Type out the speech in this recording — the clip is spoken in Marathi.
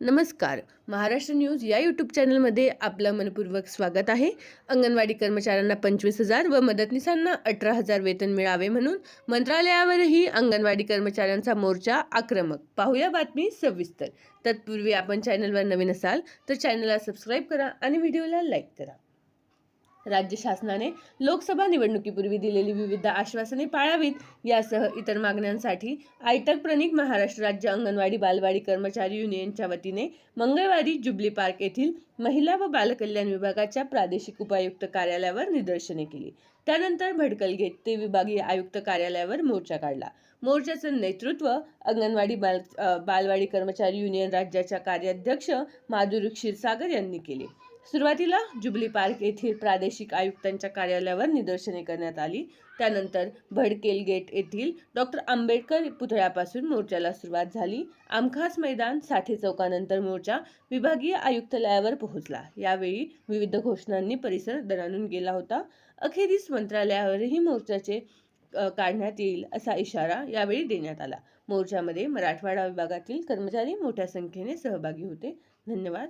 नमस्कार. महाराष्ट्र न्यूज या यूट्यूब चॅनलमध्ये आपलं मनपूर्वक स्वागत आहे. अंगणवाडी कर्मचाऱ्यांना पंचवीस हजार व मदतनीसांना अठरा हजार वेतन मिळावे म्हणून मंत्रालयावरही अंगणवाडी कर्मचाऱ्यांचा मोर्चा आक्रमक. पाहूया बातमी सविस्तर. तत्पूर्वी आपण चॅनलवर नवीन असाल तर चॅनलला सबस्क्राईब करा आणि व्हिडिओला लाईक करा. राज्य शासनाने लोकसभा निवडणुकीपूर्वी दिलेली विविध आश्वासने पाळावीत. यासह इतर मागण्यांसाठी आयटक प्रणिक महाराष्ट्र राज्य अंगणवाडी बालवाडी कर्मचारी युनियनच्या वतीने मंगळवारी जुबली पार्क येथील महिला व बालकल्याण विभागाच्या प्रादेशिक उपायुक्त कार्यालयावर निदर्शने केली. त्यानंतर भडकल घेत ते विभागीय आयुक्त कार्यालयावर मोर्चा काढला. मोर्चाचं नेतृत्व अंगणवाडी बाल बालवाडी कर्मचारी युनियन राज्याच्या कार्याध्यक्ष माधुरी क्षीरसागर यांनी केले. सुरुवातीला जुबली पार्क येथील प्रादेशिक आयुक्तांच्या कार्यालयावर निदर्शने करण्यात आली. त्यानंतर भडकेल गेट येथील डॉक्टर आंबेडकर पुतळ्यापासून मोर्चाला सुरुवात झाली. आमखास मैदान साठे चौकानंतर मोर्चा विभागीय आयुक्तालयावर पोहोचला यावेळी विविध घोषणांनी परिसर दणानून गेला होता. अखेरीस मंत्रालयावरही मोर्चाचे काढण्यात येईल असा इशारा यावेळी देण्यात आला. मोर्चामध्ये मराठवाडा विभागातील कर्मचारी मोठ्या संख्येने सहभागी होते. धन्यवाद.